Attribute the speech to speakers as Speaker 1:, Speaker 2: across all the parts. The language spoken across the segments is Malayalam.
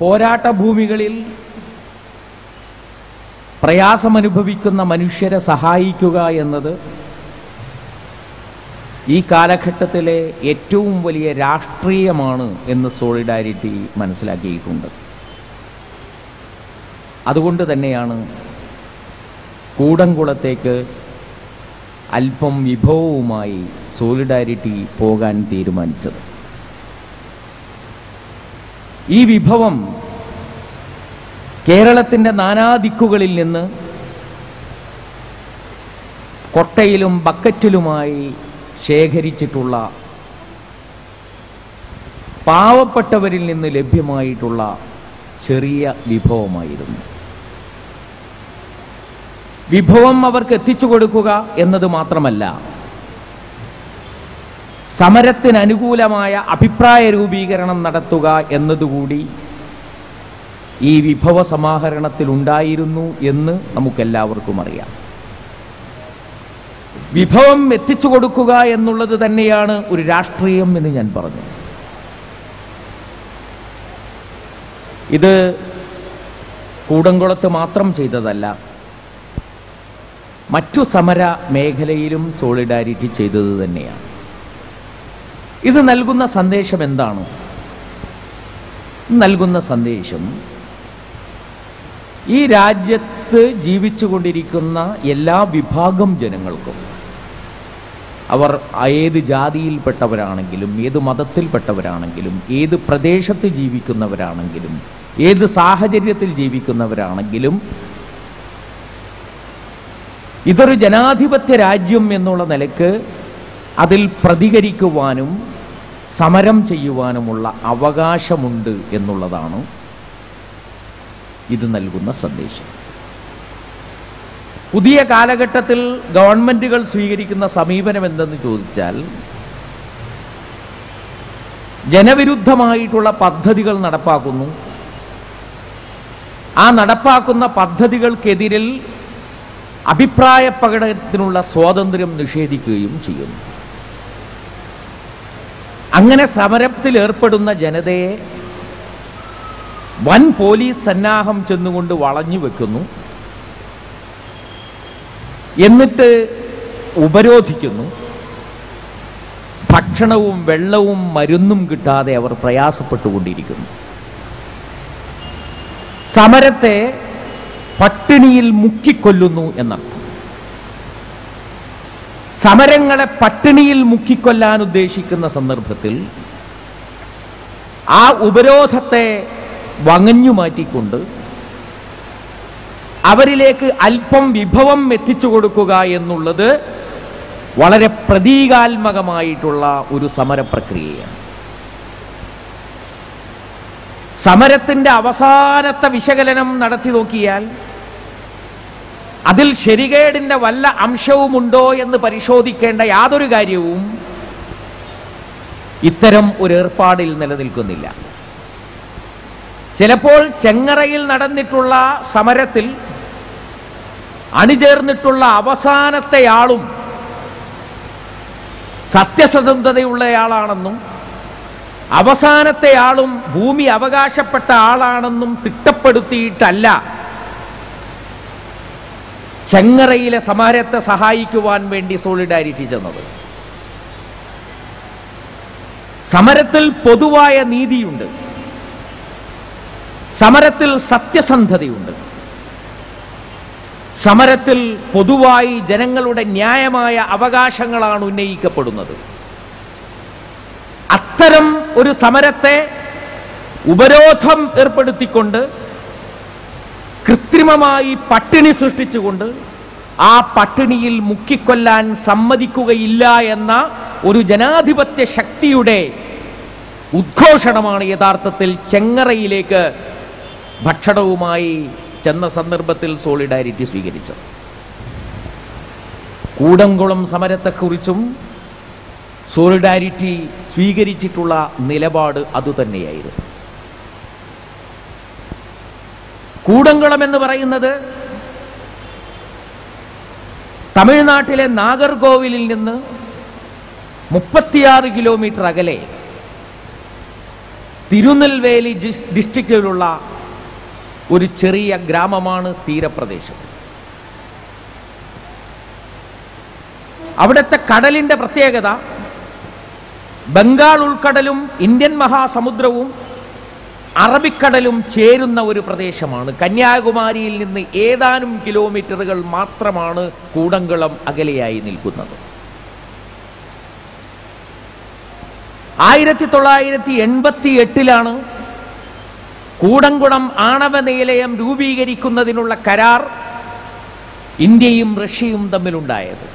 Speaker 1: പോരാട്ട ഭൂമികളിൽ പ്രയാസമനുഭവിക്കുന്ന മനുഷ്യരെ സഹായിക്കുക എന്നത് ഈ കാലഘട്ടത്തിലെ ഏറ്റവും വലിയ രാഷ്ട്രീയമാണ് എന്ന് സോളിഡാരിറ്റി മനസ്സിലാക്കിയിട്ടുണ്ട്. അതുകൊണ്ട് തന്നെയാണ് കൂടംകുളത്തേക്ക് അല്പം വിഭവവുമായി സോളിഡാരിറ്റി പോകാൻ തീരുമാനിച്ചത്. ഈ വിഭവം കേരളത്തിന്റെ നാനാദിക്കുകളിൽ നിന്ന് കൊട്ടയിലും ബക്കറ്റിലുമായി ശേഖരിച്ചിട്ടുള്ള പാവപ്പെട്ടവരിൽ നിന്ന് ലഭ്യമായിട്ടുള്ള ചെറിയ വിഭവമായിരുന്നു. വിഭവം അവർക്ക് എത്തിച്ചു കൊടുക്കുക എന്നത് മാത്രമല്ല സമരത്തിന് അനുകൂലമായ അഭിപ്രായ രൂപീകരണം നടത്തുക എന്നതുകൂടി ഈ വിഭവ സമാഹരണത്തിൽ ഉണ്ടായിരുന്നു എന്ന് നമുക്കെല്ലാവർക്കും അറിയാം. വിഭവം എത്തിച്ചു കൊടുക്കുക എന്നുള്ളത് തന്നെയാണ് ഒരു രാഷ്ട്രീയം എന്ന് ഞാൻ പറഞ്ഞു. ഇത് കൂടംകുളത്ത് മാത്രം ചെയ്തതല്ല മറ്റു സമര മേഖലയിലും സോളിഡാരിറ്റി ചെയ്തത് തന്നെയാണ്. ഇത് നൽകുന്ന സന്ദേശം എന്താണ്? നൽകുന്ന സന്ദേശം ഈ രാജ്യത്ത് ജീവിച്ചുകൊണ്ടിരിക്കുന്ന എല്ലാ വിഭാഗം ജനങ്ങൾക്കും അവർ ഏത് ജാതിയിൽപ്പെട്ടവരാണെങ്കിലും ഏത് മതത്തിൽപ്പെട്ടവരാണെങ്കിലും ഏത് പ്രദേശത്ത് ജീവിക്കുന്നവരാണെങ്കിലും ഏത് സാഹചര്യത്തിൽ ജീവിക്കുന്നവരാണെങ്കിലും ഇതൊരു ജനാധിപത്യ രാജ്യം എന്നുള്ള നിലയ്ക്ക് അതിൽ പ്രതികരിക്കുവാനും സമരം ചെയ്യുവാനുമുള്ള അവകാശമുണ്ട് എന്നുള്ളതാണ് ഇത് നൽകുന്ന സന്ദേശം. പുതിയ കാലഘട്ടത്തിൽ ഗവൺമെന്റുകൾ സ്വീകരിക്കുന്ന സമീപനം എന്തെന്ന് ചോദിച്ചാൽ ജനവിരുദ്ധമായിട്ടുള്ള പദ്ധതികൾ നടപ്പാക്കുന്നു. ആ നടപ്പാക്കുന്ന പദ്ധതികൾക്കെതിരിൽ അഭിപ്രായ പ്രകടനത്തിനുള്ള സ്വാതന്ത്ര്യം നിഷേധിക്കുകയും ചെയ്യുന്നു. അങ്ങനെ സമരത്തിൽ ഏർപ്പെടുന്ന ജനതയെ വൻ പോലീസ് സന്നാഹം ചെന്നുകൊണ്ട് വളഞ്ഞു വെക്കുന്നു. എന്നിട്ട് ഉപരോധിക്കുന്നു. ഭക്ഷണവും വെള്ളവും മരുന്നും കിട്ടാതെ അവർ പ്രയാസപ്പെട്ടുകൊണ്ടിരിക്കുന്നു. സമരത്തെ പട്ടിണിയിൽ മുക്കിക്കൊല്ലുന്നു എന്നർത്ഥം. സമരങ്ങളെ പട്ടിണിയിൽ മുക്കിക്കൊല്ലാൻ ഉദ്ദേശിക്കുന്ന സന്ദർഭത്തിൽ ആ ഉപരോധത്തെ വങ്ങഞ്ഞു മാറ്റിക്കൊണ്ട് അവരിലേക്ക് അല്പം വിഭവം എത്തിച്ചു കൊടുക്കുക എന്നുള്ളത് വളരെ പ്രതീകാത്മകമായിട്ടുള്ള ഒരു സമര പ്രക്രിയയാണ് സമരത്തിന്റെ അവസാനത്തെ വിശകലനം നടത്തി നോക്കിയാൽ അതിൽ ശരികേടിന്റെ വല്ല അംശവുമുണ്ടോ എന്ന് പരിശോധിക്കേണ്ട യാതൊരു കാര്യവും ഇത്തരം ഒരു ഏർപ്പാടിൽ നിലനിൽക്കുന്നില്ല. ചിലപ്പോൾ ചെങ്ങറയിൽ നടന്നിട്ടുള്ള സമരത്തിൽ അണിചേർന്നിട്ടുള്ള അവസാനത്തെയാളും സത്യസന്ധതയുള്ളയാളാണെന്നും അവസാനത്തെയാളും ഭൂമി അവകാശപ്പെട്ട ആളാണെന്നും തിട്ടപ്പെടുത്തിയിട്ടല്ല ചെങ്ങറയിലെ സമരത്തെ സഹായിക്കുവാൻ വേണ്ടി സോളിഡാരിറ്റി ചെന്നത്. സമരത്തിൽ പൊതുവായ നീതിയുണ്ട്. സമരത്തിൽ സത്യസന്ധതയുണ്ട്. സമരത്തിൽ പൊതുവായി ജനങ്ങളുടെ ന്യായമായ അവകാശങ്ങളാണ് ഉന്നയിക്കപ്പെടുന്നത്. അത്തരം ഒരു സമരത്തെ ഉപരോധം ഏർപ്പെടുത്തിക്കൊണ്ട് കൃത്രിമമായി പട്ടിണി സൃഷ്ടിച്ചുകൊണ്ട് ആ പട്ടിണിയിൽ മുക്കിക്കൊല്ലാൻ സമ്മതിക്കുകയില്ല എന്ന ഒരു ജനാധിപത്യ ശക്തിയുടെ ഉദ്ഘോഷണമാണ് യഥാർത്ഥത്തിൽ ചെങ്ങറയിലേക്ക് ഭക്ഷണവുമായി ചെന്ന സന്ദർഭത്തിൽ സോളിഡാരിറ്റി സ്വീകരിച്ചത്. കൂടംകുളം സമരത്തെക്കുറിച്ചും സോളിഡാരിറ്റി സ്വീകരിച്ചിട്ടുള്ള നിലപാട് അതുതന്നെയായിരുന്നു. കൂടംകുളം എന്ന് പറയുന്നത് തമിഴ്നാട്ടിലെ നാഗർകോവിലിൽ നിന്ന് മുപ്പത്തിയാറ് കിലോമീറ്റർ അകലെ തിരുനെൽവേലി ഡിസ്ട്രിക്റ്റിലുള്ള ഒരു ചെറിയ ഗ്രാമമാണ് തീരപ്രദേശം. അവിടുത്തെ കടലിന്റെ പ്രത്യേകത ബംഗാൾ ഉൾക്കടലും ഇന്ത്യൻ മഹാസമുദ്രവും അറബിക്കടലും ചേരുന്ന ഒരു പ്രദേശമാണ്. കന്യാകുമാരിയിൽ നിന്ന് ഏതാനും കിലോമീറ്ററുകൾ മാത്രമാണ് കൂടംകുളം അകലെയായി നിൽക്കുന്നത്. ആയിരത്തി തൊള്ളായിരത്തി എൺപത്തി എട്ടിലാണ് കൂടംകുളം ആണവ നിലയം രൂപീകരിക്കുന്നതിനുള്ള കരാർ ഇന്ത്യയും റഷ്യയും തമ്മിലുണ്ടായത്.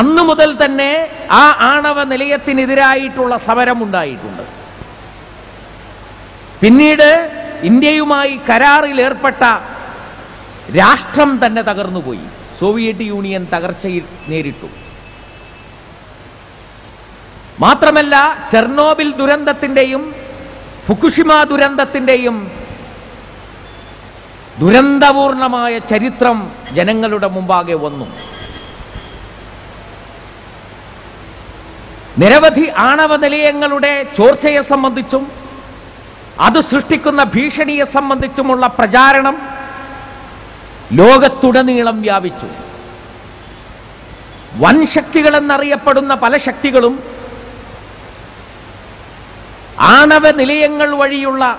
Speaker 1: അന്നു മുതൽ തന്നെ ആ ആണവ നിലയത്തിനെതിരായിട്ടുള്ള സമരം ഉണ്ടായിട്ടുണ്ട് പിന്നീട് ഇന്ത്യയുമായി കരാറിൽ ഏർപ്പെട്ട രാഷ്ട്രം തന്നെ തകർന്നുപോയി. സോവിയറ്റ് യൂണിയൻ തകർച്ചയിൽ നേരിട്ടു. മാത്രമല്ല ചെർണോബിൽ ദുരന്തത്തിന്റെയും ഫുക്കുഷിമ ദുരന്തത്തിന്റെയും ദുരന്തപൂർണമായ ചരിത്രം ജനങ്ങളുടെ മുമ്പാകെ വന്നു. നിരവധി ആണവ നിലയങ്ങളുടെ ചോർച്ചയെ സംബന്ധിച്ചും അത് സൃഷ്ടിക്കുന്ന ഭീഷണിയെ സംബന്ധിച്ചുമുള്ള പ്രചാരണം ലോകത്തുടനീളം വ്യാപിച്ചു. വൻ ശക്തികളെന്നറിയപ്പെടുന്ന പല ശക്തികളും ആണവ നിലയങ്ങൾ വഴിയുള്ള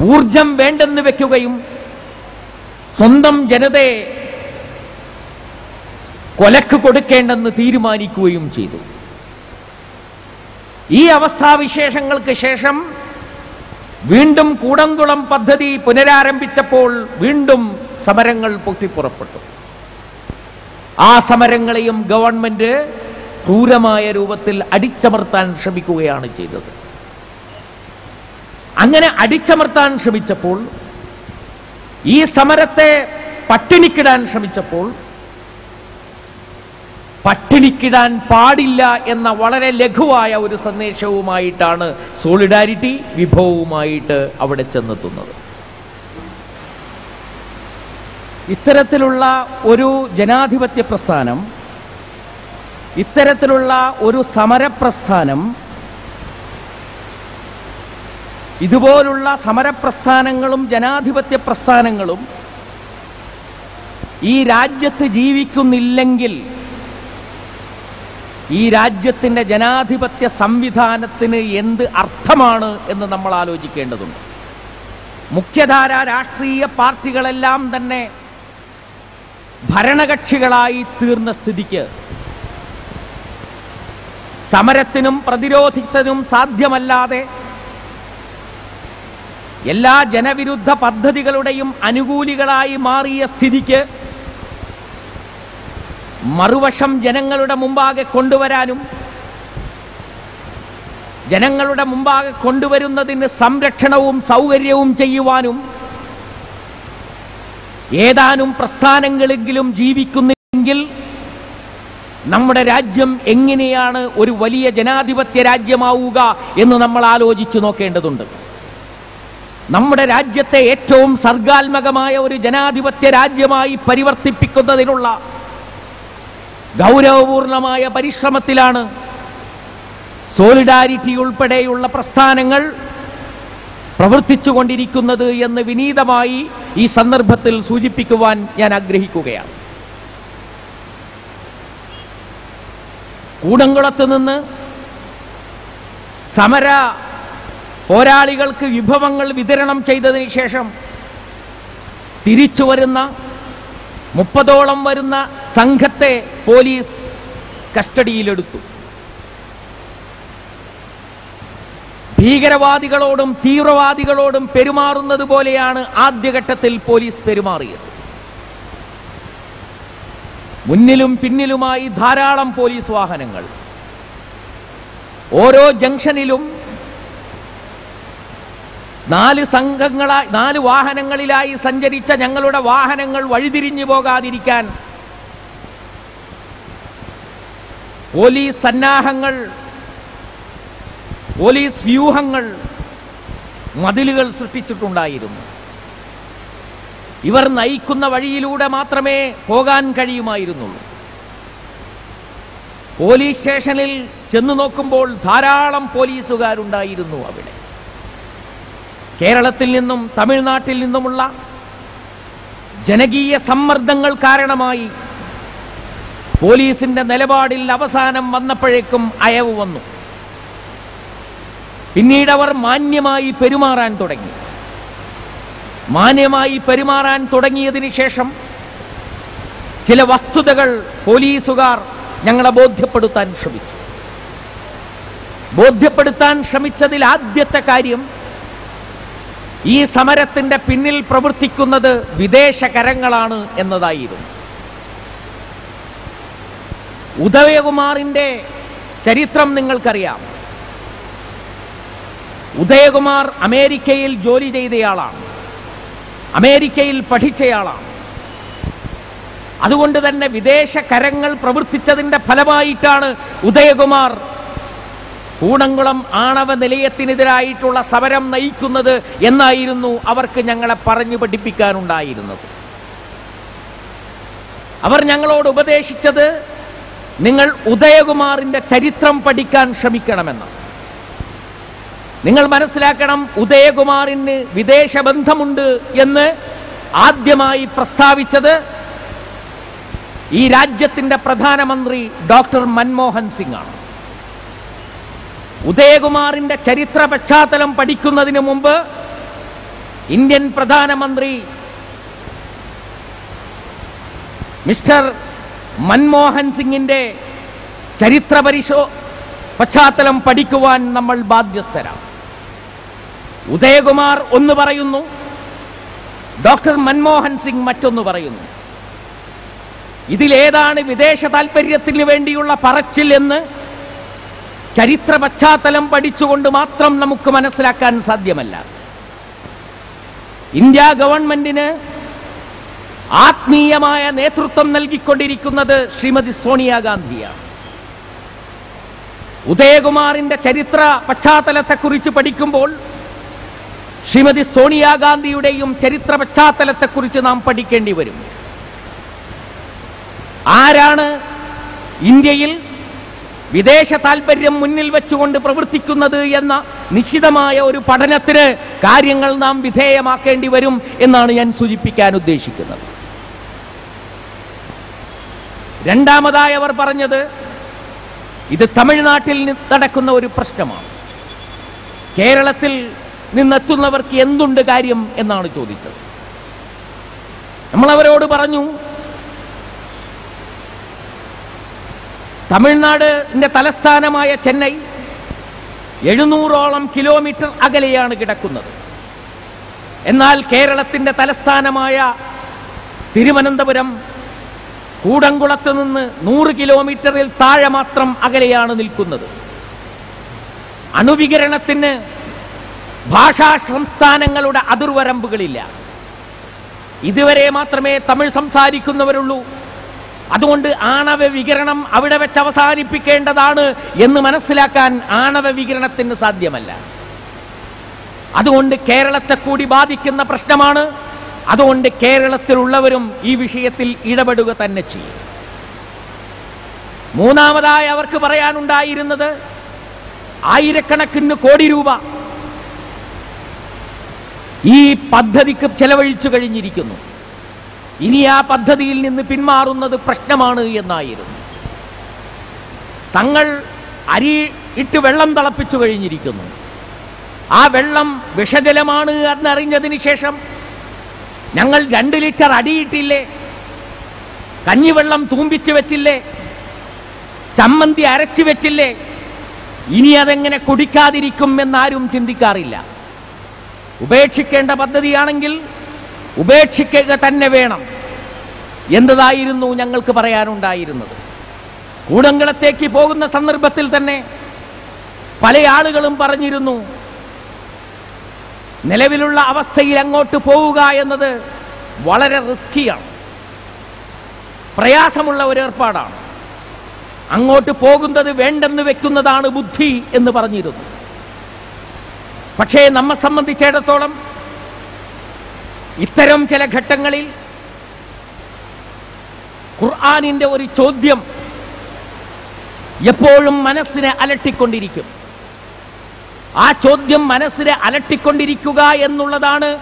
Speaker 1: ഊർജം വേണ്ടെന്ന് വെക്കുകയും സ്വന്തം ജനതയെ കൊലക്ക് കൊടുക്കേണ്ടെന്ന് തീരുമാനിക്കുകയും ചെയ്തു. ഈ അവസ്ഥാവിശേഷങ്ങൾക്ക് ശേഷം വീണ്ടും കൂടംകുളം പദ്ധതി പുനരാരംഭിച്ചപ്പോൾ വീണ്ടും സമരങ്ങൾ പൊട്ടിപ്പുറപ്പെട്ടു. ആ സമരങ്ങളെയും ഗവൺമെന്റ് ക്രൂരമായ രൂപത്തിൽ അടിച്ചമർത്താൻ ശ്രമിക്കുകയാണ് ചെയ്തത്. അങ്ങനെ അടിച്ചമർത്താൻ ശ്രമിച്ചപ്പോൾ ഈ സമരത്തെ പട്ടിണിക്കിടാൻ ശ്രമിച്ചപ്പോൾ പട്ടിണിക്കിടാൻ പാടില്ല എന്ന വളരെ ലഘുവായ ഒരു സന്ദേശവുമായിട്ടാണ് സോളിഡാരിറ്റി വിഭവവുമായിട്ട് അവിടെ ചെന്നെത്തുന്നത്. ഇത്തരത്തിലുള്ള ഒരു ജനാധിപത്യ പ്രസ്ഥാനം ഇത്തരത്തിലുള്ള ഒരു സമരപ്രസ്ഥാനം ഇതുപോലുള്ള സമരപ്രസ്ഥാനങ്ങളും ജനാധിപത്യ പ്രസ്ഥാനങ്ങളും ഈ രാജ്യത്ത് ജീവിക്കുന്നില്ലെങ്കിൽ ഈ രാജ്യത്തിന്റെ ജനാധിപത്യ സംവിധാനത്തിന് എന്ത് അർത്ഥമാണ് എന്ന് നമ്മൾ ആലോചിക്കേണ്ടതുണ്ട്. മുഖ്യധാര രാഷ്ട്രീയ പാർട്ടികളെല്ലാം തന്നെ ഭരണകക്ഷികളായി തീർന്ന സ്ഥിതിക്ക് സമരത്തിനും പ്രതിരോധിച്ചതിനും സാധ്യമല്ലാതെ എല്ലാ ജനവിരുദ്ധ പദ്ധതികളുടെയും അനുകൂലികളായി മാറിയ സ്ഥിതിക്ക് മറുവശം ജനങ്ങളുടെ മുമ്പാകെ കൊണ്ടുവരാനും ജനങ്ങളുടെ മുമ്പാകെ കൊണ്ടുവരുന്നതിന് സംരക്ഷണവും സൗകര്യവും ചെയ്യുവാനും ഏതാനും പ്രസ്ഥാനങ്ങളെങ്കിലും ജീവിക്കുന്നെങ്കിൽ നമ്മുടെ രാജ്യം എങ്ങനെയാണ് ഒരു വലിയ ജനാധിപത്യ രാജ്യമാവുക എന്ന് നമ്മൾ ആലോചിച്ചു നോക്കേണ്ടതുണ്ട്. നമ്മുടെ രാജ്യത്തെ ഏറ്റവും സർഗാത്മകമായ ഒരു ജനാധിപത്യ രാജ്യമായി പരിവർത്തിപ്പിക്കുന്നതിനുള്ള ഗൗരവപൂർണമായ പരിശ്രമത്തിലാണ് സോളിഡാരിറ്റി ഉൾപ്പെടെയുള്ള പ്രസ്ഥാനങ്ങൾ പ്രവർത്തിച്ചുകൊണ്ടിരിക്കുന്നത് എന്ന് വിനീതമായി ഈ സന്ദർഭത്തിൽ സൂചിപ്പിക്കുവാൻ ഞാൻ ആഗ്രഹിക്കുകയാണ്. കൂടംകുളത്ത് നിന്ന് സമര പോരാളികൾക്ക് വിഭവങ്ങൾ വിതരണം ചെയ്തതിന് ശേഷം തിരിച്ചു വരുന്ന മുപ്പതോളം വരുന്ന സംഘത്തെ പോലീസ് കസ്റ്റഡിയിലെടുത്തു. ഭീകരവാദികളോടും തീവ്രവാദികളോടും പെരുമാറുന്നത് പോലെയാണ് ആദ്യഘട്ടത്തിൽ പോലീസ് പെരുമാറിയത്. മുന്നിലും പിന്നിലുമായി ധാരാളം പോലീസ് വാഹനങ്ങൾ. ഓരോ ജംഗ്ഷനിലും നാല് സംഘങ്ങളായി നാല് വാഹനങ്ങളിലായി സഞ്ചരിച്ച ഞങ്ങളുടെ വാഹനങ്ങൾ വഴിതിരിഞ്ഞു പോകാതിരിക്കാൻ പോലീസ് സന്നാഹങ്ങൾ പോലീസ് വ്യൂഹങ്ങൾ മതിലുകൾ സൃഷ്ടിച്ചിട്ടുണ്ടായിരുന്നു. ഇവർ നയിക്കുന്ന വഴിയിലൂടെ മാത്രമേ പോകാൻ കഴിയുമായിരുന്നുള്ളൂ. പോലീസ് സ്റ്റേഷനിൽ ചെന്നു നോക്കുമ്പോൾ ധാരാളം പോലീസുകാരുണ്ടായിരുന്നു അവിടെ. കേരളത്തിൽ നിന്നും തമിഴ്നാട്ടിൽ നിന്നുമുള്ള ജനകീയ സമ്മർദ്ദങ്ങൾ കാരണമായി പോലീസിന്റെ നിലപാടിൽ അവസാനം വന്നപ്പോഴേക്കും അയവ് വന്നു. പിന്നീട് അവർ മാന്യമായി പെരുമാറാൻ തുടങ്ങി. മാന്യമായി പെരുമാറാൻ തുടങ്ങിയതിന് ശേഷം ചില വസ്തുതകൾ പോലീസുകാർ ഞങ്ങളെ ബോധ്യപ്പെടുത്താൻ ശ്രമിച്ചു. ബോധ്യപ്പെടുത്താൻ ശ്രമിച്ചതിൽ ആദ്യത്തെ കാര്യം ഈ സമരത്തിന്റെ പിന്നിൽ പ്രവർത്തിക്കുന്നത് വിദേശ കരങ്ങളാണ് എന്നതായിരുന്നു. ഉദയകുമാറിന്റെ ചരിത്രം നിങ്ങൾക്കറിയാം. ഉദയകുമാർ അമേരിക്കയിൽ ജോലി ചെയ്തയാളാണ്. അമേരിക്കയിൽ പഠിച്ചയാളാണ്. അതുകൊണ്ട് തന്നെ വിദേശ കരങ്ങൾ പ്രവർത്തിച്ചതിന്റെ ഫലമായിട്ടാണ് ഉദയകുമാർ കൂടംകുളം ആണവ നിലയത്തിനെതിരായിട്ടുള്ള സമരം നയിക്കുന്നത് എന്നായിരുന്നു അവർക്ക് ഞങ്ങളെ പറഞ്ഞു പഠിപ്പിക്കാനുണ്ടായിരുന്നത്. അവർ ഞങ്ങളോട് ഉപദേശിച്ചത് നിങ്ങൾ ഉദയകുമാറിന്റെ ചരിത്രം പഠിക്കാൻ ശ്രമിക്കണമെന്ന്. നിങ്ങൾ മനസ്സിലാക്കണം ഉദയകുമാറിന് വിദേശ ബന്ധമുണ്ട് എന്ന് ആദ്യമായി പ്രസ്താവിച്ചത് ഈ രാജ്യത്തിന്റെ പ്രധാനമന്ത്രി ഡോക്ടർ മൻമോഹൻ സിംഗ് ആണ്. ഉദയകുമാറിന്റെ ചരിത്ര പശ്ചാത്തലം പഠിക്കുന്നതിന് മുമ്പ് ഇന്ത്യൻ പ്രധാനമന്ത്രി മിസ്റ്റർ മൻമോഹൻ സിംഗിന്റെ ചരിത്ര പരിശോ പശ്ചാത്തലം പഠിക്കുവാൻ നമ്മൾ ബാധ്യസ്ഥരാണ്. ഉദയകുമാർ ഒന്ന് പറയുന്നു ഡോക്ടർ മൻമോഹൻ സിംഗ് മറ്റൊന്ന് പറയുന്നു. ഇതിലേതാണ് വിദേശ താൽപര്യത്തിന് വേണ്ടിയുള്ള പറച്ചിൽ എന്ന് ചരിത്ര പശ്ചാത്തലം പഠിച്ചുകൊണ്ട് മാത്രം നമുക്ക് മനസ്സിലാക്കാൻ സാധ്യമല്ല. ഇന്ത്യ ഗവൺമെന്റിന് ആത്മീയമായ നേതൃത്വം നൽകിക്കൊണ്ടിരിക്കുന്നത് ശ്രീമതി സോണിയാഗാന്ധിയാണ് ഉദയകുമാറിന്റെ ചരിത്ര പശ്ചാത്തലത്തെക്കുറിച്ച് പഠിക്കുമ്പോൾ ശ്രീമതി സോണിയാഗാന്ധിയുടെയും ചരിത്ര പശ്ചാത്തലത്തെക്കുറിച്ച് നാം പഠിക്കേണ്ടി വരും. ആരാണ് ഇന്ത്യയിൽ വിദേശ താല്പര്യം മുന്നിൽ വെച്ചുകൊണ്ട് പ്രവർത്തിക്കുന്നത് എന്ന നിശ്ചിതമായ ഒരു പഠനത്തിന് കാര്യങ്ങൾ നാം വിധേയമാക്കേണ്ടി വരും എന്നാണ് ഞാൻ സൂചിപ്പിക്കാൻ ഉദ്ദേശിക്കുന്നത്. രണ്ടാമതായി അവർ പറഞ്ഞത് ഇത് തമിഴ്നാട്ടിൽ നടക്കുന്ന ഒരു പ്രശ്നമാണ്. കേരളത്തിൽ നിന്നെത്തുന്നവർക്ക് എന്തുണ്ട് കാര്യം എന്നാണ് ചോദിച്ചത്. നമ്മൾ അവരോട് പറഞ്ഞു തമിഴ്നാടിന്റെ തലസ്ഥാനമായ ചെന്നൈ എഴുന്നൂറോളം കിലോമീറ്റർ അകലെയാണ് കിടക്കുന്നത്. എന്നാൽ കേരളത്തിന്റെ തലസ്ഥാനമായ തിരുവനന്തപുരം കൂടംകുളത്ത് നിന്ന് നൂറ് കിലോമീറ്ററിൽ താഴെ മാത്രം അകലെയാണ് നിൽക്കുന്നത്. അണുവികരണത്തിന് ഭാഷാ സംസ്ഥാനങ്ങളുടെ അതിർവരമ്പുകളില്ല. ഇതുവരെ മാത്രമേ തമിഴ് സംസാരിക്കുന്നവരുള്ളൂ. അതുകൊണ്ട് ആണവ വികിരണം അവിടെ വെച്ച് അവസാനിപ്പിക്കേണ്ടതാണ് എന്ന് മനസ്സിലാക്കാൻ ആണവ വികിരണത്തിന് സാധ്യമല്ല. അതുകൊണ്ട് കേരളത്തെ കൂടി ബാധിക്കുന്ന പ്രശ്നമാണ്. അതുകൊണ്ട് കേരളത്തിലുള്ളവരും ഈ വിഷയത്തിൽ ഇടപെടുക തന്നെ ചെയ്യും. മൂന്നാമതായി അവർക്ക് പറയാനുണ്ടായിരുന്നത് ആയിരക്കണക്കിന് കോടി രൂപ ഈ പദ്ധതിക്ക് ചെലവഴിച്ചു കഴിഞ്ഞിരിക്കുന്നു. ഇനി ആ പദ്ധതിയിൽ നിന്ന് പിന്മാറുന്നത് പ്രശ്നമാണ് എന്നായിരുന്നു. തങ്ങൾ അരി ഇട്ട് വെള്ളം തിളപ്പിച്ചു കഴിഞ്ഞിരിക്കുന്നു. ആ വെള്ളം വിഷജലമാണ് എന്നറിഞ്ഞതിന് ശേഷം ഞങ്ങൾ രണ്ട് ലിറ്റർ അടിയിട്ടില്ലേ കഞ്ഞിവെള്ളം തൂമ്പിച്ച് വെച്ചില്ലേ? ചമ്മന്തി അരച്ചു വെച്ചില്ലേ? ഇനി അതെങ്ങനെ കുടിക്കാതിരിക്കും എന്നാരും ചിന്തിക്കാറില്ല. ഉപേക്ഷിക്കേണ്ട പദ്ധതിയാണെങ്കിൽ ഉപേക്ഷിക്കുക തന്നെ വേണം. എന്നതായിരുന്നു ഞങ്ങൾക്ക് പറയാനുണ്ടായിരുന്നത്? കൂടങ്കളത്തേക്ക് പോകുന്ന സന്ദർഭത്തിൽ തന്നെ പല ആളുകളും പറഞ്ഞിരുന്നു നിലവിലുള്ള അവസ്ഥയിൽ അങ്ങോട്ട് പോവുക എന്നത് വളരെ റിസ്കിയാണ്. പ്രയാസമുള്ള ഒരു ഏർപ്പാടാണ്. അങ്ങോട്ട് പോകുന്നത് വേണ്ടെന്ന് വെക്കുന്നതാണ് ബുദ്ധി എന്ന് പറഞ്ഞിരുന്നു. പക്ഷേ നമ്മെ സംബന്ധിച്ചിടത്തോളം ഇത്തരം ചില ഘട്ടങ്ങളിൽ ഖുർആാനിന്റെ ഒരു ചോദ്യം എപ്പോഴും മനസ്സിനെ അലട്ടിക്കൊണ്ടിരിക്കും. ആ ചോദ്യം മനസ്സിനെ അലട്ടിക്കൊണ്ടിരിക്കുക എന്നുള്ളതാണ്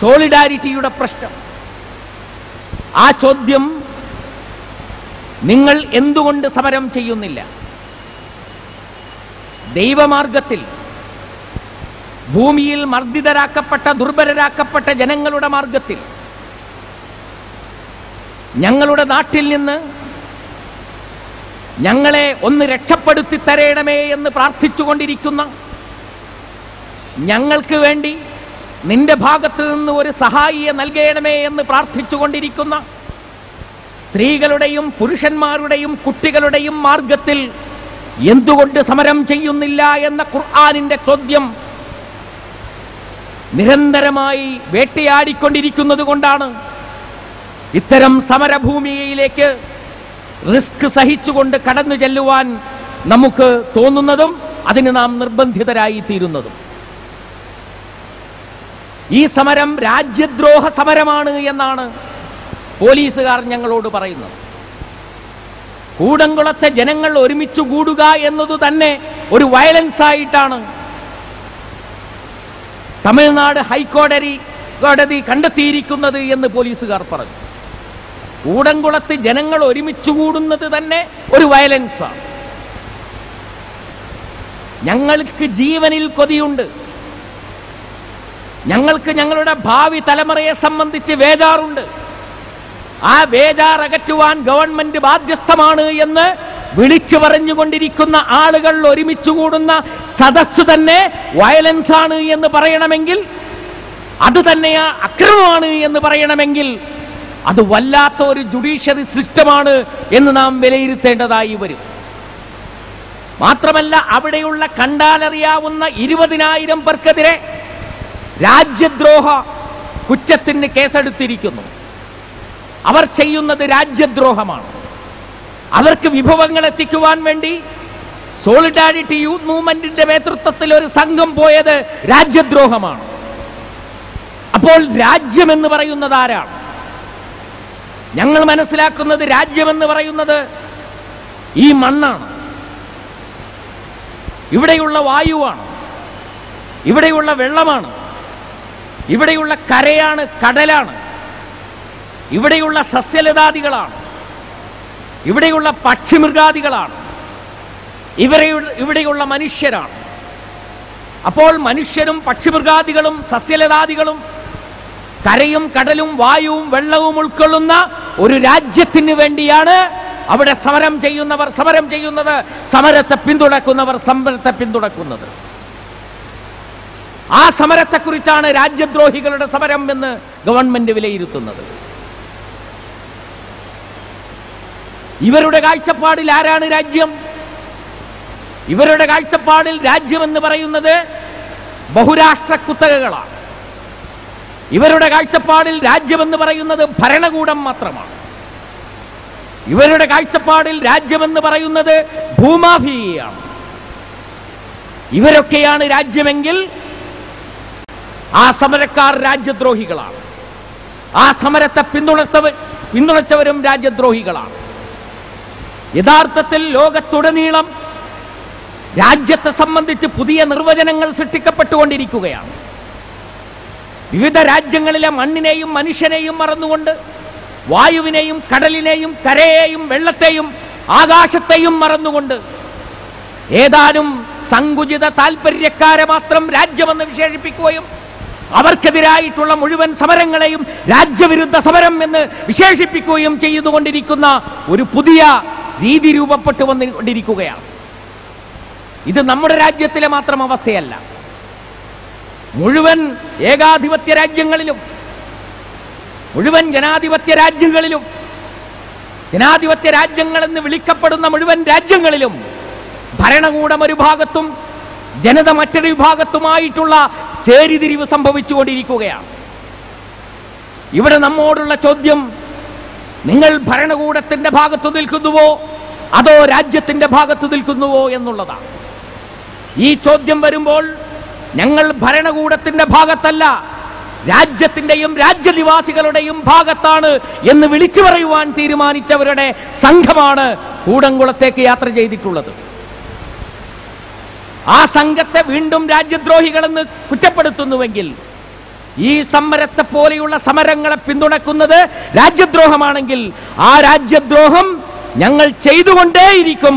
Speaker 1: സോളിഡാരിറ്റിയുടെ പ്രശ്നം. ആ ചോദ്യം നിങ്ങൾ എന്തുകൊണ്ട് സമരം ചെയ്യുന്നില്ല? ദൈവമാർഗത്തിൽ ഭൂമിയിൽ മർദ്ദിതരാക്കപ്പെട്ട ദുർബലരാക്കപ്പെട്ട ജനങ്ങളുടെ മാർഗത്തിൽ ഞങ്ങളുടെ നാട്ടിൽ നിന്ന് ഞങ്ങളെ ഒന്ന് രക്ഷപ്പെടുത്തി തരയണമേ എന്ന് പ്രാർത്ഥിച്ചുകൊണ്ടിരിക്കുന്ന ഞങ്ങൾക്ക് വേണ്ടി നിന്റെ ഭാഗത്ത് നിന്ന് ഒരു സഹായിയെ നൽകണമേ എന്ന് പ്രാർത്ഥിച്ചുകൊണ്ടിരിക്കുന്ന സ്ത്രീകളുടെയും പുരുഷന്മാരുടെയും കുട്ടികളുടെയും മാർഗത്തിൽ എന്തുകൊണ്ട് സമരം ചെയ്യുന്നില്ല എന്ന ഖുർആാനിന്റെ ചോദ്യം നിരന്തരമായി വേട്ടയാടിക്കൊണ്ടിരിക്കുന്നത് കൊണ്ടാണ് ഇത്തരം സമരഭൂമിയിലേക്ക് റിസ്ക് സഹിച്ചുകൊണ്ട് കടന്നു ചെല്ലുവാൻ നമുക്ക് തോന്നുന്നതും അതിന് നാം നിർബന്ധിതരായി തീരുന്നതും. ഈ സമരം രാജ്യദ്രോഹ സമരമാണ് എന്നാണ് പോലീസുകാർ ഞങ്ങളോട് പറയുന്നത്. കൂടംകുളത്തെ ജനങ്ങൾ ഒരുമിച്ച് കൂടുക എന്നതു തന്നെ ഒരു വയലൻസ് ആയിട്ടാണ് തമിഴ്നാട് ഹൈക്കോടതി കോടതി കണ്ടെത്തിയിരിക്കുന്നത് എന്ന് പോലീസുകാർ പറഞ്ഞു. കൂടംകുളത്ത് ജനങ്ങൾ ഒരുമിച്ച് കൂടുന്നത് തന്നെ ഒരു വയലൻസാണ് ഞങ്ങൾക്ക് ജീവനിൽ കൊതിയുണ്ട്. ഞങ്ങൾക്ക് ഞങ്ങളുടെ ഭാവി തലമുറയെ സംബന്ധിച്ച് വേജാറുണ്ട്. ആ വേജാർ അകറ്റുവാൻ ഗവൺമെന്റ് ബാധ്യസ്ഥമാണ് എന്ന് വിളിച്ചു പറഞ്ഞുകൊണ്ടിരിക്കുന്ന ആളുകൾ ഒരുമിച്ച് കൂടുന്ന സദസ് തന്നെ വയലൻസ് ആണ് എന്ന് പറയണമെങ്കിൽ അത് തന്നെ അക്രമമാണ് എന്ന് പറയണമെങ്കിൽ അത് വല്ലാത്ത ഒരു ജുഡീഷ്യറി സിസ്റ്റമാണ് എന്ന് നാം വിലയിരുത്തേണ്ടതായി വരും. മാത്രമല്ല അവിടെയുള്ള കണ്ടാലറിയാവുന്ന ഇരുപതിനായിരം പേർക്കെതിരെ രാജ്യദ്രോഹ കുറ്റത്തിന് കേസെടുത്തിരിക്കുന്നു. അവർ ചെയ്യുന്നത് രാജ്യദ്രോഹമാണ്. അവർക്ക് വിഭവങ്ങൾ എത്തിക്കുവാൻ വേണ്ടി സോളിഡാരിറ്റി യൂത്ത് മൂവ്മെന്റിന്റെ നേതൃത്വത്തിൽ ഒരു സംഘം പോയത് രാജ്യദ്രോഹമാണ്. അപ്പോൾ രാജ്യം എന്ന് പറയുന്നത് ആരാണ്? ഞങ്ങൾ മനസ്സിലാക്കുന്നത് രാജ്യമെന്ന് പറയുന്നത് ഈ മണ്ണാണ്. ഇവിടെയുള്ള വായുവാണ്. ഇവിടെയുള്ള വെള്ളമാണ്. ഇവിടെയുള്ള കരയാണ് കടലാണ്. ഇവിടെയുള്ള സസ്യലതാദികളാണ്. ഇവിടെയുള്ള പക്ഷിമൃഗാദികളാണ്. ഇവരെ ഇവിടെയുള്ള മനുഷ്യരാണ്. അപ്പോൾ മനുഷ്യരും പക്ഷിമൃഗാദികളും സസ്യലതാദികളും കരയും കടലും വായുവും വെള്ളവും ഉൾക്കൊള്ളുന്ന ഒരു രാജ്യത്തിന് വേണ്ടിയാണ് അവിടെ സമരം ചെയ്യുന്നവർ സമരം ചെയ്യുന്നത്. സമരത്തെ പിന്തുണക്കുന്നവർ സമരത്തെ പിന്തുണക്കുന്നത്. ആ സമരത്തെക്കുറിച്ചാണ് രാജ്യദ്രോഹികളുടെ സമരം എന്ന് ഗവൺമെന്റ് വിലയിരുത്തുന്നത്. ഇവരുടെ കാഴ്ചപ്പാടിൽ ആരാണ് രാജ്യം? ഇവരുടെ കാഴ്ചപ്പാടിൽ രാജ്യം എന്ന് പറയുന്നത് ബഹുരാഷ്ട്ര കുത്തകകളാണ്. ഇവരുടെ കാഴ്ചപ്പാടിൽ രാജ്യമെന്ന് പറയുന്നത് ഭരണകൂടം മാത്രമാണ്. ഇവരുടെ കാഴ്ചപ്പാടിൽ രാജ്യമെന്ന് പറയുന്നത് ഭൂമാഫിയാണ് ഇവരൊക്കെയാണ് രാജ്യമെങ്കിൽ ആ സമരക്കാർ രാജ്യദ്രോഹികളാണ്. ആ സമരത്തെ പിന്തുണത്തവ പിന്തുണച്ചവരും രാജ്യദ്രോഹികളാണ്. യഥാർത്ഥത്തിൽ ലോകത്തുടനീളം രാജ്യത്തെ സംബന്ധിച്ച് പുതിയ നിർവചനങ്ങൾ സൃഷ്ടിക്കപ്പെട്ടുകൊണ്ടിരിക്കുകയാണ്. വിവിധ രാജ്യങ്ങളിലെ മണ്ണിനെയും മനുഷ്യനെയും മറന്നുകൊണ്ട് വായുവിനെയും കടലിനെയും കരയെയും വെള്ളത്തെയും ആകാശത്തെയും മറന്നുകൊണ്ട് ഏതാനും സങ്കുചിത താൽപര്യക്കാരെ മാത്രം രാജ്യമെന്ന് വിശേഷിപ്പിക്കുകയും അവർക്കെതിരായിട്ടുള്ള മുഴുവൻ സമരങ്ങളെയും രാജ്യവിരുദ്ധ സമരം എന്ന് വിശേഷിപ്പിക്കുകയും ചെയ്തുകൊണ്ടിരിക്കുന്ന ഒരു പുതിയ രീതി രൂപപ്പെട്ടു വന്നുകൊണ്ടിരിക്കുകയാണ്. ഇത് നമ്മുടെ രാജ്യത്തിലെ മാത്രം അവസ്ഥയല്ല. മുഴുവൻ ഏകാധിപത്യ രാജ്യങ്ങളിലും മുഴുവൻ ജനാധിപത്യ രാജ്യങ്ങളിലും ജനാധിപത്യ രാജ്യങ്ങളെന്ന് വിളിക്കപ്പെടുന്ന മുഴുവൻ രാജ്യങ്ങളിലും ഭരണകൂടം ഒരു ഭാഗത്തും ജനത മറ്റൊരു വിഭാഗത്തുമായിട്ടുള്ള ചേരിതിരിവ് സംഭവിച്ചുകൊണ്ടിരിക്കുകയാണ്. ഇവിടെ നമ്മോടുള്ള ചോദ്യം നിങ്ങൾ ഭരണകൂടത്തിന്റെ ഭാഗത്ത് നിൽക്കുന്നുവോ? അതോ രാജ്യത്തിന്റെ ഭാഗത്ത് നിൽക്കുന്നുവോ എന്നുള്ളതാണ്. ഈ ചോദ്യം വരുമ്പോൾ ഞങ്ങൾ ഭരണകൂടത്തിന്റെ ഭാഗത്തല്ല രാജ്യത്തിന്റെയും രാജ്യനിവാസികളുടെയും ഭാഗത്താണ് എന്ന് വിളിച്ചു പറയുവാൻ തീരുമാനിച്ചവരുടെ സംഘമാണ് കൂടംകുളത്തേക്ക് യാത്ര ചെയ്തിട്ടുള്ളത്. ആ സംഘത്തെ വീണ്ടും രാജ്യദ്രോഹികളെന്ന് കുറ്റപ്പെടുത്തുന്നുവെങ്കിൽ ഈ സമരത്തെ പോലെയുള്ള സമരങ്ങളെ പിന്തുണക്കുന്നത് രാജ്യദ്രോഹമാണെങ്കിൽ ആ രാജ്യദ്രോഹം ഞങ്ങൾ ചെയ്തുകൊണ്ടേയിരിക്കും.